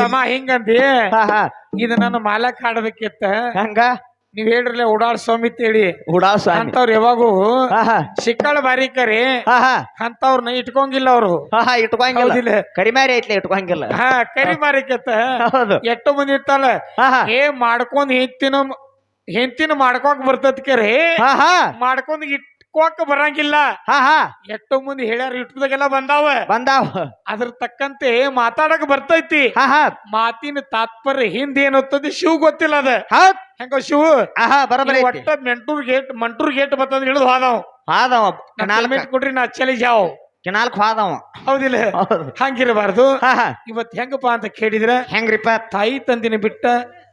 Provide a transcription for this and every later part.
ತಮ್ಮ ಹಿಂಗಂದಿ? ಇದು ನನ್ನ ಮಾಲಕ್ ಆಡ್ಬೇಕಿತ್ತ ಹಂಗ? ನೀವ್ ಹೇಳ್ರಲ್ಲ ಓಡಾಡ್ ಸ್ವಾಮಿ ಹೇಳಿ ಉಡಾಳ್ ಸ್ವಾಮಿ. ಅಂತವ್ರ ಯಾವಾಗೂ ಸಿಕ್ಕಳ ಬಾರಿಕರಿ ಕರಿ. ಅಂತವ್ರನ್ನ ಇಟ್ಕೊಂಗಿಲ್ಲ ಅವ್ರು. ಇಟ್ಕೊಂಗಿಲ್ಲ. ಕರಿಮಾರಿ ಐತ್ಲೆ ಇಟ್ಕೊಂಗಿಲ್ಲ. ಹಾ ಕರಿ ಮಾರಿಕತ್ತ ಹೌದು. ಎಟ್ಟು ಮಂದಿ ಇರ್ತಲ್ಲ ಏ ಮಾಡ್ಕೊಂಡ್ ಹೆಂತಿನ ಹೆಂತಿನ ಮಾಡ್ಕೊಂಡ್ ಬರ್ತದ ಕರಿ. ಮಾಡ್ಕೊಂಡ್ ಮಾಡ್ಕೊಂಡ್ ಇಟ್ಕೋಕ್ ಬರಂಗಿಲ್ಲ. ಹಾ ಹಾ. ಎಷ್ಟೋ ಮುಂದೆ ಹೇಳ್ಯಾರ ಯೂಟ್ಯೂಬ್ದಾಗೆಲ್ಲ ಬಂದಾವ. ಬಂದಾವ. ಅದ್ರ ತಕ್ಕಂತೆ ಮಾತಾಡಕ್ ಬರ್ತೈತಿ. ಹಾ ಹಾ. ಮಾತಿನ ತಾತ್ಪರ್ಯ ಹಿಂದೆ ಏನತ್ತದ ಶಿವ್ ಗೊತ್ತಿಲ್ಲ ಅದ. ಹೌದ್. ಹೆಂಗ ಶಿವ್? ಆಹಾ ಬರಬರಿ ಐತಿ. ಒಟ್ಟ ಮೆಂಟೂರ್ ಗೇಟ್ ಮಂಟೂರ್ ಗೇಟ್ ಬರ್ತದ ಹಿಡಿದು ಹೋದವ್. ಹಾದವ. ನಾಲ್ಕು ಕೊಡ್ರಿ ನಾ ಚಲಿ ಜಾವ್ ಕೆನಾಲ್ಕ ಹಾದವ. ಹೌದಿಲ್ಲ. ಹೌದು. ಹಂಗಿರಬಾರ್ದು. ಹಾ ಹಾ. ಇವತ್ ಹೆಂಗಪ್ಪ ಅಂತ ಕೇಳಿದ್ರ ಹೆಂಗ್ರಿಪ್ಪ? ತಾಯಿ ತಂದಿನ ಬಿಟ್ಟ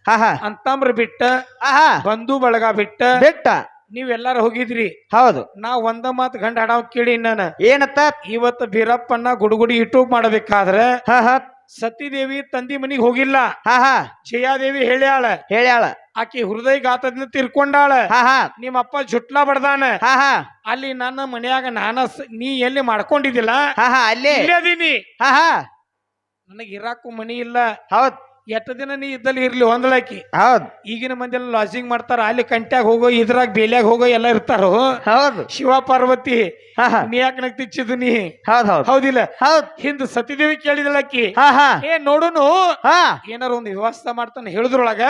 ಹಾ ಹಾ. ಅಂತಂಬ್ರ ಬಿಟ್ಟ ಆಹಾ ಬಂಧು ಬಳಗ ಬಿಟ್ಟ ಬಿಟ್ಟ. ನೀವೆಲ್ಲಾರು ಹೋಗಿದ್ರಿ? ಹೌದು. ನಾ ಒಂದ ಮಾತ್ ಗಂಡ ಹಾಡಾವ್ ಕೇಳಿ ನಾನ ಏನತ್ತ? ಇವತ್ತು ಬೀರಪ್ಪನ ಗುಡುಗುಡಿ ಯೂಟ್ಯೂಬ್ ಮಾಡಬೇಕಾದ್ರೆ ಹಾ ಹಾ. ಸತಿದೇವಿ ತಂದಿ ಮನಿಗ್ ಹೋಗಿಲ್ಲ. ಹಾ ಹಾ. ಜಯಾದೇವಿ ಹೇಳ್ಯಾಳ. ಹೇಳ್ಯಾಳ. ಆಕಿ ಹೃದಯ ಗಾತದಿಂದ ತಿರ್ಕೊಂಡಾಳ. ಹಾ ಹಾ. ನಿಮ್ಮಪ್ಪ ಜುಟ್ಲಾ ಬಡ್ದಾನ. ಹಾ ಹಾ. ಅಲ್ಲಿ ನನ್ನ ಮನ್ಯಾಗ ನಾನ ಸ- ನೀ ಎಲ್ಲಿ ಮಾಡ್ಕೊಂಡಿದ್ದಿಲ್ಲ? ಹಾ ಹಾ ಅಲ್ಲೇ. ಇಲ್ಲೇ ಅದೀನಿ ಹಾ ಹಾ. ನನಗೆ ಇರಾಕು ಮನಿ ಇಲ್ಲ. ಹೌದ್. ಎಷ್ಟ ದಿನ ನೀ ಇದ್ದಲ್ಲಿ ಇರ್ಲಿ ಹೊಂದಲಾಕಿ? ಹೌದ್. ಈಗಿನ ಮಂದಿ ಎಲ್ಲ ಲಾಸಿಂಗ್ ಮಾಡ್ತಾರ ಅಲ್ಲಿ ಕಂಟ್ಯಾಗ ಹೋಗೋ ಇದ್ರಾಗ ಬೇಲಿಯಾಗ ಹೋಗೋ ಎಲ್ಲ ಇರ್ತಾರೋ? ಹೌದು. ಶಿವ ಪಾರ್ವತಿ ನೀ ಯಾಕೆ ನಗ್ತಿಚ್ಚಿದ್ ನೀ? ಹೌದ್ ಹೌದ್. ಹೌದಿಲ್ಲ? ಹೌದ್. ಹಿಂದ್ ಸತಿದೇವಿ ಕೇಳಿದಳಕ್ಕಿ ಹಾ ಹಾ. ಏ ನೋಡುನು? ಹಾ. ಏನಾರ ಒಂದು ವ್ಯವಸ್ಥೆ ಮಾಡ್ತಾನೆ ಹೇಳಿದ್ರೊಳಗ?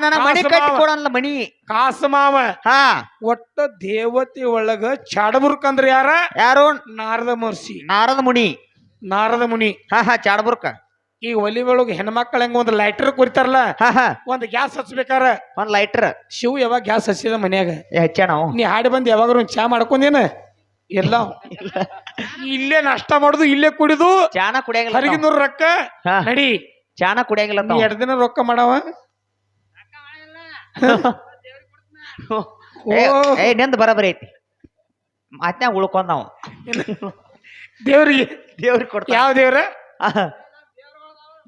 ನನ್ನ ಮಣಿ ಕಟ್ಟಿ. ಕೊಡಲ್ಲ ಮಣಿ. ಕಾಸ ಮಾವ. ಹಾ. ಒಟ್ಟ ದೇವತೆ ಒಳಗ ಚಾಡಬುರ್ಕ್ ಅಂದ್ರ ಯಾರ? ಯಾರು? ನಾರದ ಮಹರ್ಷಿ ನಾರದ ಮುನಿ. ನಾರದ ಮುನಿ. ಹಾ ಹಾ ಚಾಡ್ಬುರ್ಕ. ಈ ಒಲಿ ಒಳಗೆ ಹೆಣ್ಮಕ್ಳ ಹೆಂಗ ಒಂದ್ ಲೈಟರ್ ಕುರಿತಾರಲ್ಲ ಹಾ ಹಾ. ಒಂದ್ ಗ್ಯಾಸ್ ಹಚ್ಬೇಕಾರ. ಒಂದ್ ಲೈಟರ್ ಶಿವ್ ಯಾವಾಗ ಗ್ಯಾಸ್ ಹಚ್ಚಿದ ಮನ್ಯಾಗ? ಹೆಚ್ಚ ನಾವು. ನೀ ಹಾಡಿ ಬಂದ್ ಯಾವಾಗ ಒಂದ್ ಚಾ ಮಾಡ್ಕೊಂಡೇನ? ಎಲ್ಲ ಇಲ್ಲೇ. ನಾಷ್ಟ ಮಾಡುದು ಇಲ್ಲೇ ಕುಡಿದು ಚಾನ ಕುಡಿಯಂಗಿಲ್ಲ. ಹರಿಗಿನೂರ್ ರೊಕ್ಕ. ಹಾ. ನಡಿ. ಚಾನ ಕುಡಿಯಂಗಿಲ್ಲ ನೀ ಎರಡು ಎರಡ್ ದಿನ ರೊಕ್ಕ ಮಾಡವ? ಏ ನಿಂದ ಬರಬರಿ ಐತಿ. ಮಾತ್ನ್ಯಾಗ ಉಳ್ಕೊಂಡ್ ನಾವು. ದೇವ್ರಿಗೆ ದೇವ್ರಿಗೆ ಕೊಡ್ತಾ ಯಾವ ದೇವ್ರ.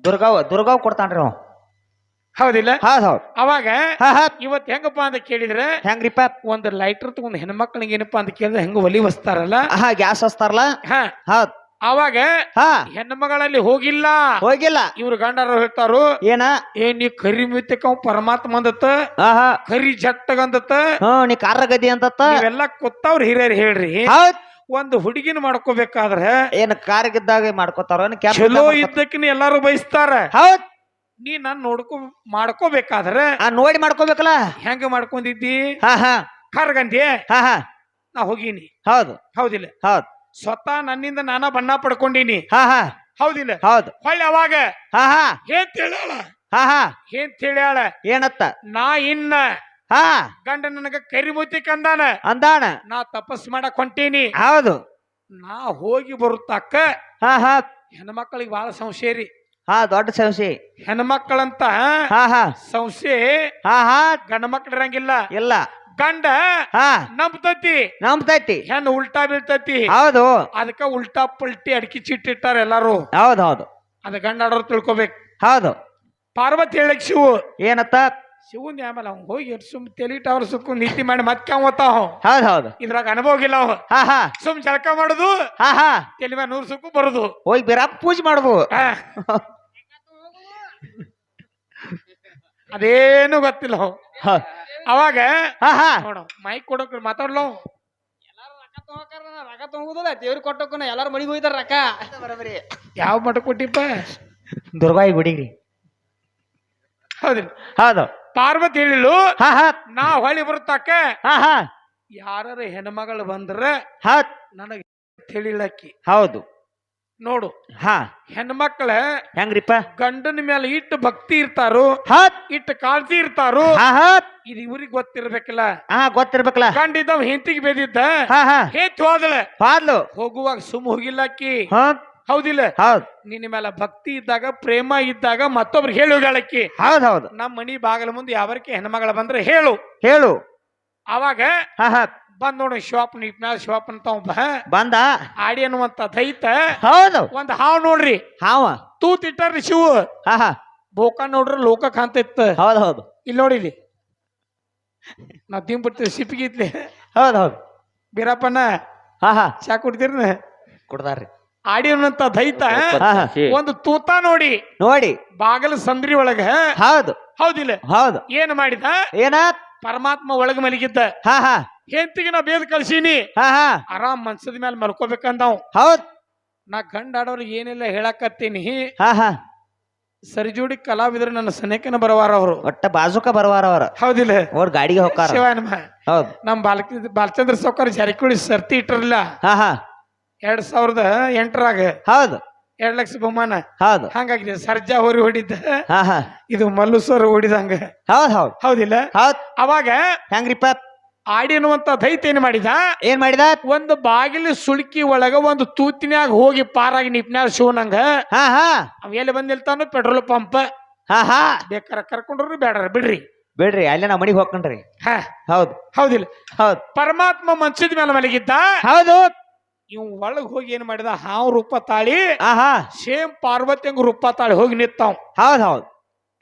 ದುರ್ಗಾವ್ ದುರ್ಗಾವ್ ಕೊಡ್ತಾನ್ರಿ ಅವ. ಹೌದಿಲ್ಲ? ಹೌದ್ ಹೌದ್. ಅವಾಗ ಹಾ ಹಾ. ಇವತ್ ಹೆಂಗಪ್ಪ ಅಂತ ಕೇಳಿದ್ರೆ ಹೆಂಗ್ರಿಪ್ಪ? ಒಂದ್ ಲೈಟರ್ ತಗೊಂಡ್ ಹೆಣ್ಮಕ್ಳಿಗೆ ಏನಪ್ಪಾ ಅಂತ ಕೇಳಿದ್ರೆ ಹೆಂಗ ಒಲಿ ಹೊಸ್ತಾರಲ್ಲ? ಹಾ ಗ್ಯಾಸ್ ಹಚ್ತಾರಲ್ಲ ಹಾ. ಹೌದ್. ಅವಾಗ ಹಾ. ಹೆಣ್ಮಗಳಲ್ಲಿ ಹೋಗಿಲ್ಲ. ಹೋಗಿಲ್ಲ. ಇವ್ರು ಗಂಡರು ಹೇಳ್ತಾರು ಏನ? ಏ ನೀ ಕರಿ ಮಿತ್ತಕ ಪರಮಾತ್ಮ ಅಂದತ್ತ? ಹಾ ಹಾ ಕರಿ ಜಟ್ಟಗಂದತ್ತ ಹ್ಮ್ ನೀ ಕಾರ್ರ ಗದಿ ಅಂತತ್ತ ಎಲ್ಲಾ ಕೊತ್ತವ್ರ ಹಿರಿಯರು ಹೇಳ್ರಿ. ಹೌದ್. ಒಂದು ಹುಡುಗಿನ ಮಾಡ್ಕೋಬೇಕಾದ್ರೆ ಏನ್ ಕಾರ್ಗಿದ್ದಾಗ ಮಾಡ್ಕೋತಾರ ಚಲೋ? ಇದ್ದಕ್ಕಿನ ಎಲ್ಲಾರು ಬಯಸ್ತಾರ. ಹೌದ್. ನೀ ನಾನ್ ನೋಡ್ಕೊ ಮಾಡ್ಕೋಬೇಕಾದ್ರೆ ಆ ನೋಡಿ ಮಾಡ್ಕೋಬೇಕಲ್ಲ? ಹೆಂಗ ಮಾಡ್ಕೊಂಡಿದ್ದಿ? ಹಾ ಹಾ. ಕರ್ಗಂದಿ ನಾ ಹೋಗೀನಿ. ಹೌದು. ಹೌದಿಲ್ಲ. ಹೌದು. ಸ್ವತಃ ನನ್ನಿಂದ ನಾನ ಬಣ್ಣ ಪಡ್ಕೊಂಡಿನಿ. ಹಾ ಹಾ. ಹೌದಿಲ್ಲ. ಹೌದು. ಹೊಳ್ಳಿ ಅವಾಗ ಹಾ ಹಾ. ಏನ್ ತಿಳಿಯಾಳ? ಹಾ ಹಾ. ಏನ್ ತಿಳಿಯಾಳ? ಏನತ್ತ? ನಾ ಇನ್ನ ಹಾ. ಗಂಡ ನನಗ ಕರಿಮೂತಿ ಕಂದಾನ. ಅಂದಾಣ ನಾ ತಪಸ್ ಮಾಡಕ್ ಹೊಂಟೀನಿ. ಹೌದು. ನಾ ಹೋಗಿ ಬರುತ್ತಕ್ಕ ಹಾ ಹಾ. ಹೆಣ್ಮಕ್ಳಿಗೆ ಬಹಳ ಸಂಶಯ ರೀ. ಹಾ ದೊಡ್ಡ ಸಂಶಯ. ಹೆಣ್ಮಕ್ಳಂತ ಹಾ ಹಾ. ಸಂಶಯ ಹಾ ಹಾ. ಗಂಡ ಮಕ್ಳು ಇರಂಗಿಲ್ಲ. ಇಲ್ಲ. ಗಂಡ ಹಾ. ನಂಬ್ತತಿ. ನಂಬ್ತೈತಿ. ಹೆಣ್ಣು ಉಲ್ಟಾ ಬೀಳ್ತತಿ. ಹೌದು. ಅದಕ್ಕ ಉಲ್ಟಾ ಪಲ್ಟಿ ಅಡಕಿ ಚಿಟ್ಟಿಟ್ಟಾರ ಎಲ್ಲಾರು. ಹೌದು ಹೌದು. ಅದ ಗಂಡ ಆಡೋರು ತಿಳ್ಕೊಬೇಕು. ಹೌದು. ಪಾರ್ವತಿ ಹೇಳಕ್ ಶಿವು. ಏನತ್ತ? ಶಿವನ್ ಆಮೇಲೆ ಅವ್ನು ಹೋಗಿ ಸುಮ್ ತಲೆ ಟವರ್ ಸುಕ್ಕು ನೀತಿ ಮಾಡಿ ಮತ್ತೆ ಓದ್ತಾವ ಹೌದು ಹೌದು. ಇದ್ರಾಗ ಅನುಭವ ಇಲ್ಲ ಅವ ಹಾ ಹಾ. ಸುಮ್ ಜಳಕ ಮಾಡುದು. ಹಾ ಹಾ. ತಲೆ ಮೇಲೆ ನೂರ್ ಸುಕ್ಕು ಬರುದು. ಹೋಗಿ ಬೇರೆ ಪೂಜೆ ಮಾಡುದು. ಆ. ಅದೇನು ಗೊತ್ತಿಲ್ಲ ಅವ್. ಹಾ ಅವಾಗ ಹಾ ಹಾ. ನೋಡು ಮೈಕ್ ಕೊಡಕ್ ಮಾತಾಡ್ಲೋ ರೊಕ್ಕ ತಗೊಂಗುದಿಲ್ಲ ದೇವ್ರಿಗೆ ಕೊಟ್ಟಕ್ಕನ ಎಲ್ಲಾರು ಮನಿಗೆ ಹೋಯ್ತಾರ ರೊಕ್ಕ. ಯಾವ ಮಠ ಕೊಟ್ಟಿಪ್ಪ ದುರ್ಗಾಯಿ ಗುಡಿಗ್ರಿ. ಹೌದ್ರಿ ಹೌದು. ಪಾರ್ವತಿ ಹೇಳಿಳು ಹಾ ಹಾ. ನಾ ಹೊಳಿ ಬರ್ತಕ್ಕೆ ಹಾ ಹಾ. ಯಾರ ಹೆಣ್ಮಗಳು ಬಂದ್ರೆ ಹಾ. ನನಗೆ ತಿಳಿಲಕ್ಕಿ. ಹೌದು. ನೋಡು. ಹಾ. ಹೆಣ್ಮಕ್ಳ ಹೆಂಗ್ರಿಪ್ಪ? ಗಂಡನ ಮೇಲೆ ಇಟ್ಟು ಭಕ್ತಿ ಇರ್ತಾರು ಇಟ್ಟು ಕಾಳಜಿ ಇರ್ತಾರು ಇದು ಇವ್ರಿಗೆ ಗೊತ್ತಿರ್ಬೇಕಲ್ಲ. ಹಾ ಗೊತ್ತಿರ್ಬೇಕಲ್ಲ. ಗಂಡಿದ್ದವ್ ಹೆಂತಿಗೆ ಬೇದಿದ್ದ? ಹೇತ್ ಹೋದಳ ಹಾದ್ಲು. ಹೋಗುವಾಗ ಸುಮ್ ಹೋಗಿಲ್ಲಕ್ಕಿ. ಹೌದಿಲ್ಲ? ಹೌದ್. ನಿನ್ನ ಮೇಲೆ ಭಕ್ತಿ ಇದ್ದಾಗ ಪ್ರೇಮ ಇದ್ದಾಗ ಮತ್ತೊಬ್ರು ಹೇಳು ಹೇಳಕ್ಕಿ. ಹೌದ್ ಹೌದು. ನಮ್ಮ ಮನಿ ಬಾಗಲ ಮುಂದೆ ಯಾವಕ್ಕೆ ಹೆಣ್ಮಗಳ ಬಂದ್ರೆ ಹೇಳು. ಹೇಳು. ಅವಾಗ ಹಾ ಹಾ. ಬಂದ್ ನೋಡು ಶಿವಪ್ಪನ ಇಪ್ಮ್ಯಾಲ ಶಿವಪ್ಪನ ಅಂತ ಒಬ್ಬ ಬಂದ? ಆಡಿ ಅನ್ನುವಂತ ದೈತ. ಹೌದು. ಒಂದ್ ಹಾವ್ ನೋಡ್ರಿ. ಹಾವ. ತೂತ್ ಇಟ್ಟಾರ್ರಿ ಶಿವ. ಹಾ ಹಾ. ಬೋಕ ನೋಡ್ರಿ ಲೋಕ ಕಾಂತಿತ್ತ ಹೌದು ಹೌದು. ಇಲ್ಲಿ ನೋಡಿ ಇಲ್ಲಿ. ನಾ ತಿಂಬಿಡ್ತೀವಿ ಸಿಪ್ಪಿಗಿತ್ಲಿ ಹೌದು ಹೌದು. ಬೀರಪ್ಪನ ಹಾ ಹಾ. ಚಾ ಕುಡ್ತೀರ್ನ ಕುಡ್ದಾರ್ರಿ. ಆಡಿನಂತ ದೈತ ಒಂದು ತೂತ ನೋಡಿ. ನೋಡಿ. ಬಾಗಲ ಸಂದ್ರಿ ಒಳಗ. ಹೌದು. ಹೌದಿಲ್ಲ ಹೌದು. ಏನ್ ಮಾಡಿದ? ಏನ ಪರಮಾತ್ಮ ಒಳಗ ಮಲಗಿದ್ದ. ಹಾ ಹಾ. ಹೆಂತಿಗೆ ನಾ ಬೇದ ಕಳ್ಸೀನಿ. ಹಾ ಹಾ. ಆರಾಮ್ ಮನ್ಸದ ಮೇಲೆ ಮಲ್ಕೋಬೇಕಂದಾವ್. ಹೌದ್. ನಾ ಗಂಡ ಆಡೋರಿಗೆ ಏನಿಲ್ಲ ಹೇಳಕತ್ತೀನಿ. ಹಾ ಹಾ. ಸರಿಜೋಡಿ ಕಲಾವಿದ್ರು ನನ್ನ ಸನೇಕನ ಬರವಾರ ಅವರು. ಒಟ್ಟ ಬಾಜುಕ ಬರವಾರ ಅವರು. ಹೌದಿಲ್ಲ ಅವ್ರ ಗಾಡಿಗೆ ಹೋಗ್ತಾರ ಹೌದು. ನಮ್ಮ ನಮ್ ಬಾಲ ಬಾಲಚಂದ್ರ ಸೌಕರ್ ಜಾರಕಿಹೊಳಿ ಸರ್ತಿ ಇಟ್ಟಿರಲಿಲ್ಲ ಹಾ ಹಾ. ಎರಡ್ ಸಾವಿರದ ಎಂಟರಾಗ ಹೌದು. ಎರಡ್ ಲಕ್ಷ ಬಹುಮಾನ. ಹೌದು. ಹಂಗಾಗಿದೆ ಸರ್ಜಾ ಹೋರಿ ಹೊಡಿದ್ದ ಹಾ ಹಾ. ಇದು ಮಲ್ಲುಸರ್ ಹೊಡಿದಂಗ. ಹೌದ್ ಹೌದ್. ಹೌದಿಲ್ಲ? ಹೌದ್. ಅವಾಗ ಹೆಂಗ್ರಿಪ್ಪ ಆಡಿ ಅನ್ನುವಂತ ದೈತ ಏನ್ ಮಾಡಿದ? ಏನ್ ಮಾಡಿದ? ಒಂದು ಬಾಗಿಲು ಸುಳ್ಕಿ ಒಳಗ ಒಂದು ತೂತಿನ್ಯಾಗ ಹೋಗಿ ಪಾರಾಗಿ ನಿಪ್ನ್ಯಾಗ ಶಿವನಂಗ ಹಾ ಹಾ. ಅವ್ ಎಲ್ಲಿ ಬಂದ್ ನಿಲ್ತಾನು ಪೆಟ್ರೋಲ್ ಪಂಪ್. ಹಾ ಹಾ. ಬೇಕಾರ ಕರ್ಕೊಂಡ್ರು ಬೇಡ ಬಿಡ್ರಿ. ಬಿಡ್ರಿ ಅಲ್ಲೇ ನಾ ಮನಿಗ್ ಹೋಗ್ಕೊಂಡ್ರಿ. ಹಾ. ಹೌದು. ಹೌದಿಲ್ಲ. ಹೌದು. ಪರಮಾತ್ಮ ಮನ್ಸಿದ ಮೇಲೆ ಮಲಗಿದ್ದ. ಹೌದು. ಇವ್ ಒಳಗ್ ಹೋಗಿ ಏನ್ ಮಾಡಿದ? ಹಾವ್ ರೂಪ ತಾಳಿ ಆಹಾ. ಸೇಮ್ ಪಾರ್ವತಿ ಹಂಗ ರೂಪ ತಾಳಿ ಹೋಗಿ ನಿಂತಾವ್. ಹೌದ್ ಹೌದ್.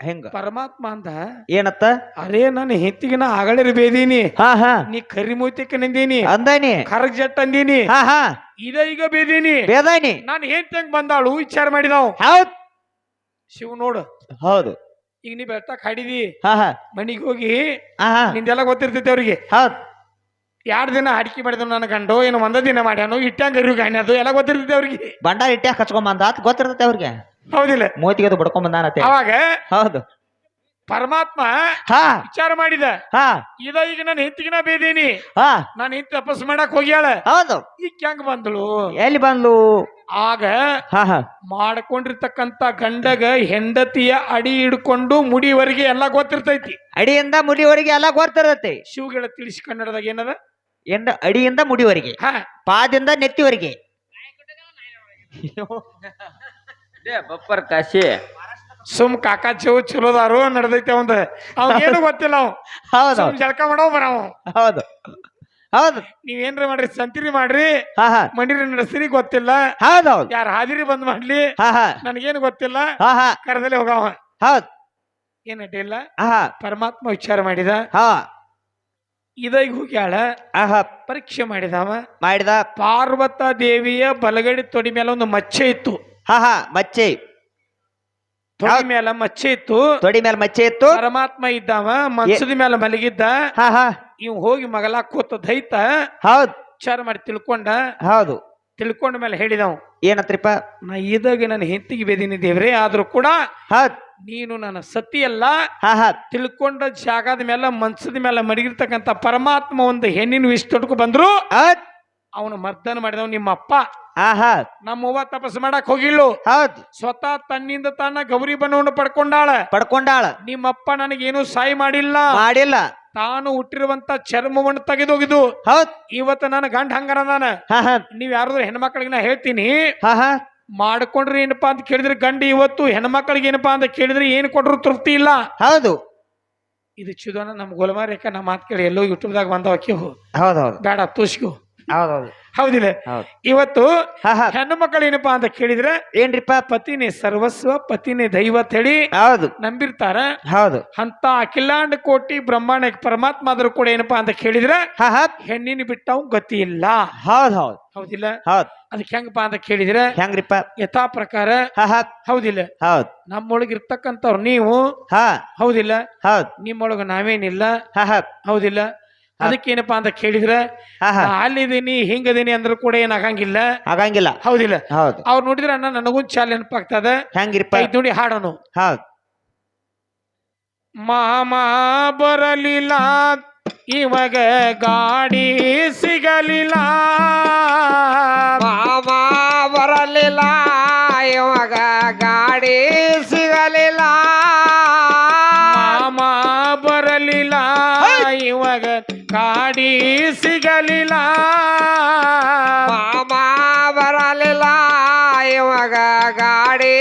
ಹೆಂಗ? ಪರಮಾತ್ಮ ಅಂದ ಏನತ್ತ? ಅರೇ ನನ್ನ ಹೆತ್ತಿಗೆ ನಾ ಆಗಳಿರ್ ಬೇದೀನಿ. ಹಾ ಹಾ. ನೀ ಕರಿ ಮೂತಿಕ ನಿಂದೀನಿ. ಅಂದಾನಿ. ಕರಗ್ ಜಟ್ ಅಂದೀನಿ. ಹಾ ಹಾ. ಇದ ಈಗ ಬೇದೀನಿ. ಬೇದಾನಿ. ನಾನು ಹೆಂತ ಹೆಂಗ್ ಬಂದಾಳು ವಿಚಾರ ಮಾಡಿದಾವ್. ಹೌದ್. ಶಿವ ನೋಡು. ಹೌದು. ಈಗ ನೀ ಬೆಟ್ಟಕ್ಕೆ ಹಾಡಿದಿ. ಹಾ ಹಾ. ಮನಿಗ್ ಹೋಗಿ ಆಹಾ ನಿಂದೆಲ್ಲ ಗೊತ್ತಿರ್ತೈತಿ ಅವ್ರಿಗೆ. ಹೌದ್. ಎರಡ್ ದಿನ ಅಡಿಕೆ ಮಾಡಿದ್ರು ನನ್ನ ಗಂಡು ಏನು ಒಂದ ದಿನ ಮಾಡ್ಯಾನು ಇಟ್ಟಂಗ ಅರಿವು ಗಾಣಿ ಅದು ಎಲ್ಲ ಗೊತ್ತಿರ್ತೈತಿ ಅವ್ರಿಗೆ. ಬಂಡ ಇಟ್ಟ ಕಚ್ಕೊಂಬಂದ ಆತ್ ಗೊತ್ತಿರ್ತೈತೆ ಅವ್ರಿಗೆ. ಹೌದಿಲ್ಲ. ಮೋತಿಗೆ ಅದು ಬಡ್ಕೊಂಡ್ ಬಂದಾನತ್ತೆ ಅವಾಗ ಹೌದು. ಪರಮಾತ್ಮ ಹಾ. ವಿಚಾರ ಮಾಡಿದ. ಹಾ. ಇದ ಈಗ ನಾನು ಹಿಂತಿಗಿನ ಬೇದೀನಿ. ಹಾ. ನಾನು ಹಿಂತ ತಪಸ್ ಮಾಡಕ್ ಹೋಗ್ಯಾಳ. ಹೌದು. ಈಗ ಹೆಂಗ್ ಬಂದಳು ಎಲ್ಲಿ ಬಂದ್ಲು? ಆಗ ಹಾ ಹಾ. ಮಾಡ್ಕೊಂಡಿರ್ತಕ್ಕಂತ ಗಂಡಗ ಹೆಂಡತಿಯ ಅಡಿ ಹಿಡ್ಕೊಂಡು ಮುಡಿವರೆಗೆ ಎಲ್ಲ ಗೊತ್ತಿರ್ತೈತಿ. ಅಡಿಯಿಂದ ಮುಡಿವರೆಗೆ ಎಲ್ಲ ಗೊತ್ತಿರತ್ತೆ. ಶಿವಗಳ ತಿಳಿಸಿ ಕನ್ನಡದಾಗ ಏನದ? ಎಂದ ಅಡಿಯಿಂದ ಮುಡಿವರೆಗೆ ಹಾ. ಪಾದಿಂದ ನೆತ್ತಿವರೆಗೆ. ಬಪ್ಪರ್ ಕಾಶಿ. ಸುಮ್ ಕಾಕಾ ಚೌ ಚಲೋದಾರು ನಡೆದೈತೆ ಅವಂದ. ಏನು ಗೊತ್ತಿಲ್ಲ ಅವ್. ಹೌದು. ಸುಮ್ ಜಳಕ ಮಾಡೋ ಬರವ ಹೌದು. ಹೌದು. ನೀವೇನ್ರಿ ಮಾಡ್ರಿ ಸಂತಿರಿ ಮಾಡ್ರಿ. ಮಂಡಿರಿ ನಡೆಸ್ರಿ ಗೊತ್ತಿಲ್ಲ. ಹೌದು ಹೌದು. ಯಾರ ಹಾದಿರಿ ಬಂದ್ ಮಾಡ್ಲಿ. ಹಾ ಹಾ. ನನಗೇನು ಗೊತ್ತಿಲ್ಲ. ಕರದಲ್ಲಿ ಹೋಗವ. ಹೌದು. ಏನ್ ಅಡ್ಡಿಲ್ಲ ಪರಮಾತ್ಮ ವಿಚಾರ ಮಾಡಿದ. ಹಾ. ಇದೈಗ್ ಹೋಗ್ಯಾಳ. ಆಹಾ. ಪರೀಕ್ಷೆ ಮಾಡಿದವ. ಮಾಡಿದ. ಪಾರ್ವತ ದೇವಿಯ ಬಲಗಡೆ ತೊಡಿ ಮೇಲೆ ಒಂದು ಮಚ್ಚೆ ಇತ್ತು. ಹಾ ಹಾ ಮಚ್ಚೆ. ತೊಡಿ ಮೇಲೆ ಮಚ್ಚೆ ಇತ್ತು. ತೊಡಿ ಮೇಲೆ ಮಚ್ಚೆ ಇತ್ತು. ಪರಮಾತ್ಮ ಇದ್ದಾವ ಮನ್ಸದ ಮೇಲೆ ಮಲಗಿದ್ದ. ಹಾ ಹಾ. ಇವ್ ಹೋಗಿ ಮಗಲಾಕೋತ ಕೂತ ದೈತ. ಹೌದು. ವಿಚಾರ ಮಾಡಿ ತಿಳ್ಕೊಂಡ. ಹೌದು. ತಿಳ್ಕೊಂಡ ಮೇಲೆ ಹೇಳಿದವು ಏನತ್ರಿಪ್ಪ? ನಾ ಇದಾಗ ನನ್ನ ಹೆಂತಿಗೆ ಬೇದಿನಿ ದೇವ್ರೆ ಆದ್ರೂ ಕೂಡ ಹತ್ ನೀನು ನನ್ನ ಸತಿಯಲ್ಲ ಅಲ್ಲ. ತಿಳ್ಕೊಂಡ ಜಾಗದ ಮೇಲೆ ಮನ್ಸದ ಮೇಲೆ ಮಡಗಿರ್ತಕ್ಕಂಥ ಪರಮಾತ್ಮ ಒಂದು ಹೆಣ್ಣಿನ ವಿಷ ತೊಡ್ಕೊ ಬಂದ್ರು. ಅವನು ಮರ್ದನ ಮಾಡಿದವ್ ನಿಮ್ಮ ಅಪ್ಪ. ಹಾ ನಮ್ಮ ನಮ್ಮವ್ವ ತಪಸ್ ಮಾಡಕ್ ಹೋಗಿಲ್ಲು. ಹೌದ್. ಸ್ವತಃ ತನ್ನಿಂದ ತಾನ ಗೌರಿ ಬಣ್ಣವನ್ನು ಪಡ್ಕೊಂಡಾಳ. ಪಡ್ಕೊಂಡಾಳ. ನಿಮ್ಮಪ್ಪ ನನಗೇನು ಸಾಯಿ ಮಾಡಿಲ್ಲ. ಮಾಡಿಲ್ಲ. ತಾನು ಹುಟ್ಟಿರುವಂತ ಚರ್ಮವನ್ನು ತೆಗೆದೋಗಿದ್ದು ಹೌದ್. ಇವತ್ತು ನನ್ನ ಗಂಡ ಹಂಗನದಾನ ಹಾ ಹಾ. ನೀವ್ ಯಾರಾದ್ರೂ ಹೆಣ್ಮಕ್ಳಿಗೆ ನಾ ಹೇಳ್ತೀನಿ ಹಾ ಹಾ. ಮಾಡ್ಕೊಂಡ್ರಿ ಏನಪ್ಪಾ ಅಂತ ಕೇಳಿದ್ರೆ ಗಂಡ ಇವತ್ತು ಹೆಣ್ಮಕ್ಳಿಗೆ ಏನಪ್ಪಾ ಅಂತ ಕೇಳಿದ್ರೆ ಏನು ಕೊಟ್ರು ತೃಪ್ತಿ ಇಲ್ಲ. ಹೌದು. ಇದು ಚಿದೋನ ನಮ್ ಗುಲ್ಮಾರೇಖ ನಮ್ಮ ಮಾತು ಕೇಳಿ ಎಲ್ಲೋ ಯೂಟ್ಯೂಬ್ದಾಗ ಬಂದವಕ್ಕೆ ಹೋಗು ಹೌದು ಬೇಡ ತೂಸ್ಕೋ ಹೌದು ಹೌದು. ಹೌದಿಲ್ಲ? ಇವತ್ತು ಹೆಣ್ಣು ಮಕ್ಕಳು ಏನಪ್ಪಾ ಅಂತ ಕೇಳಿದ್ರೆ ಏನ್ರಿಪ್ಪ? ಪತಿನಿ ಸರ್ವಸ್ವ ಪತಿನಿ ದೈವ ಹೇಳಿ ಹೌದು. ನಂಬಿರ್ತಾರ. ಹೌದು. ಅಂತ ಅಖಿಲಾಂಡ ಕೋಟಿ ಬ್ರಹ್ಮಾಂಡ ಪರಮಾತ್ಮ ಆದ್ರೂ ಕೂಡ ಏನಪ್ಪಾ ಅಂತ ಕೇಳಿದ್ರೆ ಹೆಣ್ಣಿನ ಬಿಟ್ಟವ್ ಗತಿ ಇಲ್ಲ. ಹೌದ್ ಹೌದ್. ಹೌದಿಲ್ಲ? ಹೌದ್. ಅದಕ್ಕೆ ಹೆಂಗಪ್ಪ ಅಂತ ಕೇಳಿದ್ರೆ ಹೆಂಗ್ರಿಪ್ಪ? ಯಥಾ ಪ್ರಕಾರ ಹೌದಿಲ್ಲ? ಹೌದ್. ನಮ್ಮೊಳಗೆ ಇರ್ತಕ್ಕಂಥವ್ರು ನೀವು ಹಾ. ಹೌದಿಲ್ಲ? ಹೌದ್. ನಿಮ್ಮೊಳಗ ನಾವೇನಿಲ್ಲ? ಹೌದಿಲ್ಲ? ಅದಕ್ಕೇನಪ್ಪಾ ಅಂತ ಕೇಳಿದ್ರೆ ಹಾ ಹಾ. ನಾ ಅಲ್ಲಿದ್ದೀನಿ ಹಿಂಗದೀನಿ ಅಂದ್ರೂ ಕೂಡ ಏನಾಗಂಗಿಲ್ಲ ಆಗಂಗಿಲ್ಲ. ಹೌದಿಲ್ಲ. ಹೌದು. ಅವ್ರು ನೋಡಿದ್ರೆ ಅಣ್ಣ ನನಗೂ ಚಾಲ್ ನೆನಪಾಗ್ತದ. ಹೆಂಗಿರ್ಪ ಐದ್ ನೋಡಿ ಹಾಡೋನು. ಹೌದ್. ಮಾಮ ಬರಲಿಲ್ಲ ಇವಾಗ ಗಾಡಿ ಸಿಗಲಿಲ್ಲ. ಮಾಮ ಬರಲಿಲ್ಲ ಇವಾಗ ಗಾಡಿ ಸಿಗಲಿಲ್ಲ. ಸಿಗಲಿಲ್ಲ ಮಾಮ ಬರಲಿಲ್ಲ ಇವಾಗ ಗಾಡಿ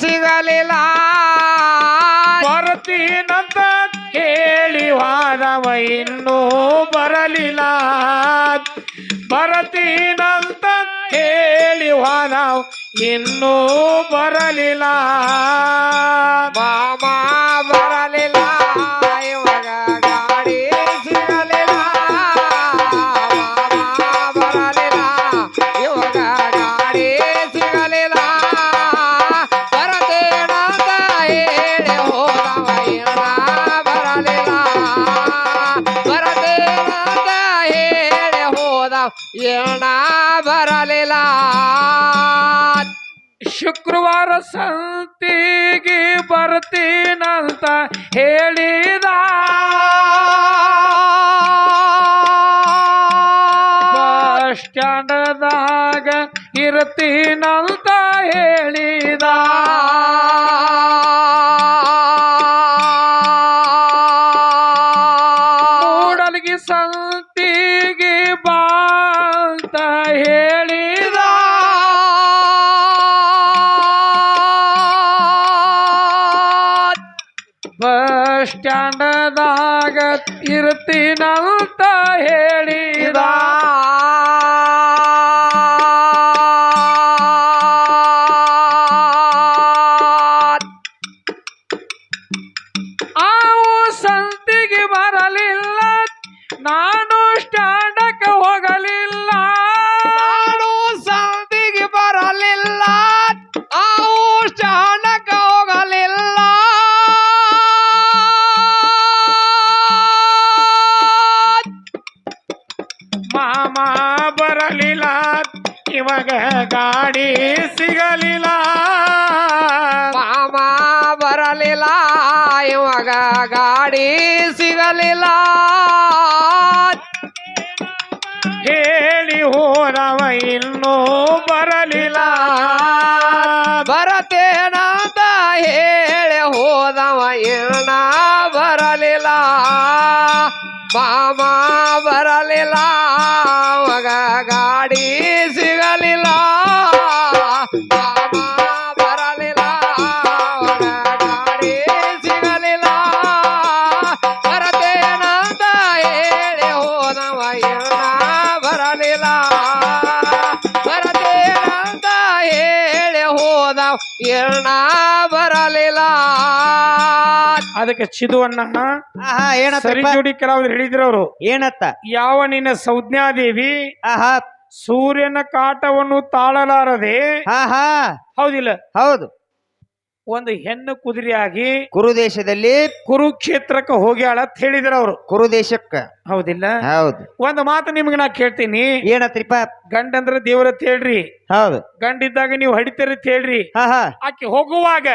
ಸಿಗಲಿಲ್ಲ. ಬರ್ತೀನಂತ ಹೇಳಿ ವಾದವ ಇನ್ನೂ ಬರಲಿಲ್ಲ. ಬರ್ತೀನಂತ ಹೇಳಿ ವಾದವ ಇನ್ನೂ ಬರಲಿಲ್ಲ. ಮಾಮ ಬರಲಿಲ್ಲ ಏಣ ಬರಲಿಲ್ಲ ಶುಕ್ರವಾರ ಸಂತಿಗೆ ಬರ್ತೀನಂತ ಹೇಳಿದ. ಬಸ್ ಸ್ಟ್ಯಾಂಡದಾಗ ಇರ್ತೀನಂತ ಹೇಳಿದ. ಸ್ಟ್ಯಾಂಡದಾಗ ಇರ್ತೀನಂತ ಇವಾಗ ಗಾಡಿ ಸಿಗಲಿಲ್ಲ. ಮಾಮ ಬರಲಿಲ್ಲ. ಇವಾಗ ಗಾಡಿ ಸಿಗಲಿಲ್ಲ. ಹೇಳಿ ಹೋದವ ಇನ್ನೂ ಬರಲಿಲ್ಲ. ಬರತೇನಂತ ಹೇಳಿ ಹೋದವ ಇನ್ನ ಬರಲಿಲ್ಲ. ಮಾಮ ಬರಲಿಲ್ಲ. ಎಣ್ಣ ಬರಲಿಲ್ಲ. ಅದಕ್ಕೆ ಚಿದುವನ್ನ ಆಹಾ ಸರಿ ಏನತ್ತ ಜೋಡಿ ಕೆಲವ್ರು ಹೇಳಿದ್ರು ಅವರು. ಏನತ್ತ? ಯಾವ ನಿನ್ನ ಸಂಜ್ಞಾದೇವಿ? ಆಹಾ. ಸೂರ್ಯನ ಕಾಟವನ್ನು ತಾಳಲಾರದೆ? ಹಾ ಹಾ ಹೌದಿಲ್ಲ. ಹೌದು. ಒಂದು ಹೆಣ್ಣು ಕುದುರೆಯಾಗಿ ಕುರು ದೇಶದಲ್ಲಿ ಕುರುಕ್ಷೇತ್ರಕ್ಕೆ ಹೋಗ್ಯಾಳ ಅಂತ ಹೇಳಿದ್ರ ಅವರು. ಕುರು ದೇಶಕ್ಕ ಹೌದಿಲ್ಲ? ಹೌದು. ಒಂದು ಮಾತು ನಿಮ್ಗೆ ನಾ ಕೇಳ್ತೀನಿ. ಏನತ್ರಿಪ್ಪ ಗಂಡಂದ್ರೆ ದೇವ್ರ ಅಂತ ಹೇಳ್ರಿ. ಹೌದು. ಗಂಡಿದ್ದಾಗ ನೀವು ಹಡಿತೀರಿ ಅಂತ ಹೇಳ್ರಿ. ಹಾ ಹಾ. ಆಕೆ ಹೋಗುವಾಗ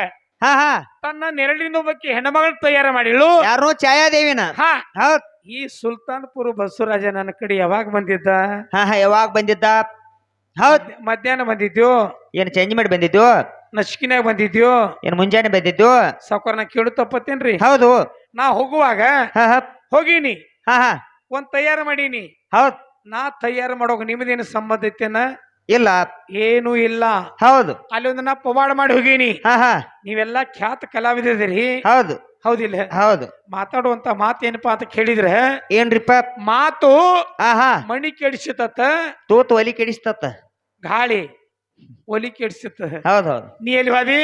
ಹಾ ಹಾ. ತನ್ನ ನೆರಳಿನ ಬಗ್ಗೆ ಹೆಣ್ಮಗಳು ತಯಾರ ಮಾಡಿಳು. ಯಾರು ಛಾಯಾದೇವಿನ. ಹಾ. ಹೌದ್. ಈ ಸುಲ್ತಾನ್ಪುರ ಬಸವರಾಜ ನನ್ನ ಕಡೆ ಯಾವಾಗ ಬಂದಿದ್ದ? ಹಾ ಹಾ ಯಾವಾಗ ಬಂದಿದ್ದ? ಹೌದ್. ಮಧ್ಯಾಹ್ನ ಬಂದಿದ್ಯೋ? ಏನ್ ಚೇಂಜ್ ಮಾಡಿ ಬಂದಿದ್ದು ನಚ್ಕಿನಾಗ ಬಂದಿದ್ಯೋ? ಏನ್ ಮುಂಜಾನೆ ಬಂದಿದ್ದು? ಸಾಕರ್ ನಾ ಕೇಳು ತಪ್ಪತ್ತೇನ್ರಿ? ಹೌದು. ನಾ ಹೋಗುವಾಗ ಹಾ ಹಾ. ಹೋಗೀನಿ. ಹಾ ಹಾ. ಒಂದ್ ತಯಾರು ಮಾಡೀನಿ. ಹೌದ್. ನಾ ತಯಾರು ಮಾಡೋಕೆ ನಿಮ್ದೇನು ಸಂಬಂಧ ಐತೇನ? ಇಲ್ಲ. ಏನೂ ಇಲ್ಲ. ಹೌದು. ಅಲ್ಲಿ ಒಂದು ನಾ ಪವಾಡ ಮಾಡಿ ಹೋಗೀನಿ. ಹಾ ಹಾ. ನೀವೆಲ್ಲ ಖ್ಯಾತ ಕಲಾವಿದಿರಿ ಹೌದು. ಹೌದಿಲ್ಲ? ಹೌದು. ಮಾತಾಡುವಂತ ಏನಪ್ಪ ಅಂತ ಕೇಳಿದ್ರೆ ಏನ್ರಿಪ್ಪ? ಮಾತು ಹಾ ಹಾ ಮಣಿ ಕೆಡಿಸತ್ತ ತೂತು ಒಲಿ ಕೆಡಿಸ್ತತ್ತ ಗಾಳಿ. ಒಲಿ ಕೆಡಿಸತ್ತ ಹೌದ್ ಹೌದು ನೀ ಎಲ್ಲಿ ಹೋದಿ